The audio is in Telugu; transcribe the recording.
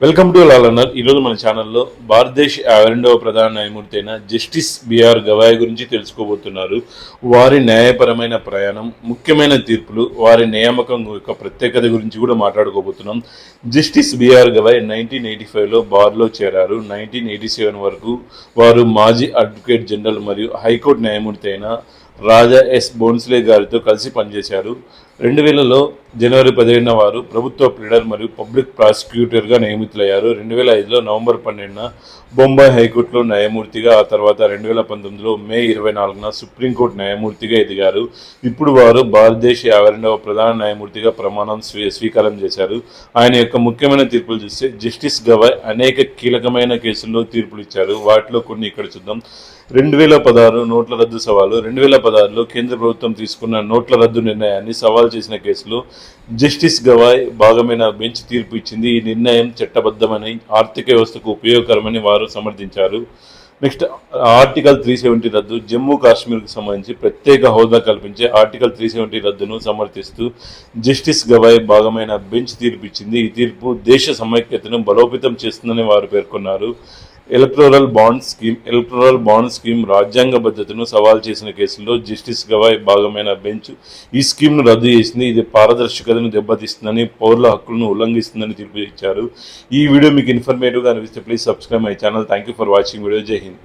వెల్కమ్ టు లాలన్నర్ ఈరోజు మన ఛానల్లో భారతదేశ రెండవ ప్రధాన న్యాయమూర్తి అయిన జస్టిస్ బిఆర్ గవాయ్ గురించి తెలుసుకోబోతున్నారు. వారి న్యాయపరమైన ప్రయాణం ముఖ్యమైన తీర్పులు వారి నియామకం యొక్క ప్రత్యేకత గురించి కూడా మాట్లాడుకోబోతున్నాం. Justice BR Gavai nineteen eighty ఫైవ్లో బార్లో చేరారు. నైన్టీన్ ఎయిటీ సెవెన్ వరకు వారు మాజీ అడ్వకేట్ జనరల్ మరియు హైకోర్టు న్యాయమూర్తి అయిన రాజా ఎస్ బోన్స్లే గారితో కలిసి పనిచేశారు. రెండు వేలలో జనవరి పదిహేడున వారు ప్రభుత్వ ప్లీడర్ మరియు పబ్లిక్ ప్రాసిక్యూటర్గా నియమితులయ్యారు. రెండు వేల ఐదులో నవంబర్ పన్నెండున బొంబాయి హైకోర్టులో న్యాయమూర్తిగా ఆ తర్వాత రెండు వేల పంతొమ్మిదిలో మే ఇరవై నాలుగున సుప్రీంకోర్టు న్యాయమూర్తిగా ఎదిగారు. ఇప్పుడు వారు భారతదేశ యాభై రెండవ ప్రధాన న్యాయమూర్తిగా ప్రమాణం స్వీ స్వీకారం చేశారు. ఆయన యొక్క ముఖ్యమైన తీర్పులు చూస్తే జస్టిస్ గవాయ్ అనేక కీలకమైన కేసుల్లో తీర్పులు ఇచ్చారు. వాటిలో కొన్ని ఇక్కడ చూద్దాం. రెండు వేల పదహారు నోట్ల రద్దు సవాలు రెండు వేల పదహారులో కేంద్ర ప్రభుత్వం తీసుకున్న నోట్ల రద్దు నిర్ణయాన్ని సవాల్ చేసిన కేసులో జస్టిస్ గవాయ్ భాగమైన బెంచ్ తీర్పు ఇచ్చింది. ఈ నిర్ణయం చట్టబద్ధమని ఆర్థిక వ్యవస్థకు ఉపయోగకరమని వారు సమర్థించారు. నెక్స్ట్ ఆర్టికల్ త్రీ సెవెంటీ రద్దు జమ్మూ కాశ్మీర్కు సంబంధించి ప్రత్యేక హోదా కల్పించే ఆర్టికల్ త్రీ సెవెంటీ రద్దును సమర్థిస్తూ జస్టిస్ గవాయ్ భాగమైన బెంచ్ తీర్పు ఇచ్చింది. ఈ తీర్పు దేశ సమైక్యతను బలోపేతం చేస్తుందని వారు పేర్కొన్నారు. Electoral bond scheme electoral bond scheme రాజ్యాంగ భద్రతను సవాల్ చేసిన కేసులో జస్టిస్ గవాయ్ భాగమైన బెంచ్ ఈ స్కీమ్ను రద్దు చేసింది. ఇది పారదర్శకతను దెబ్బతీస్తుందని పౌరుల హక్కులను ఉల్లంఘిస్తుందని తీర్పు ఇచ్చారు. ఈ వీడియో మీకు ఇన్ఫర్మేటివ్గా అనిపిస్తే please subscribe my channel thank you for watching video జై హింద్.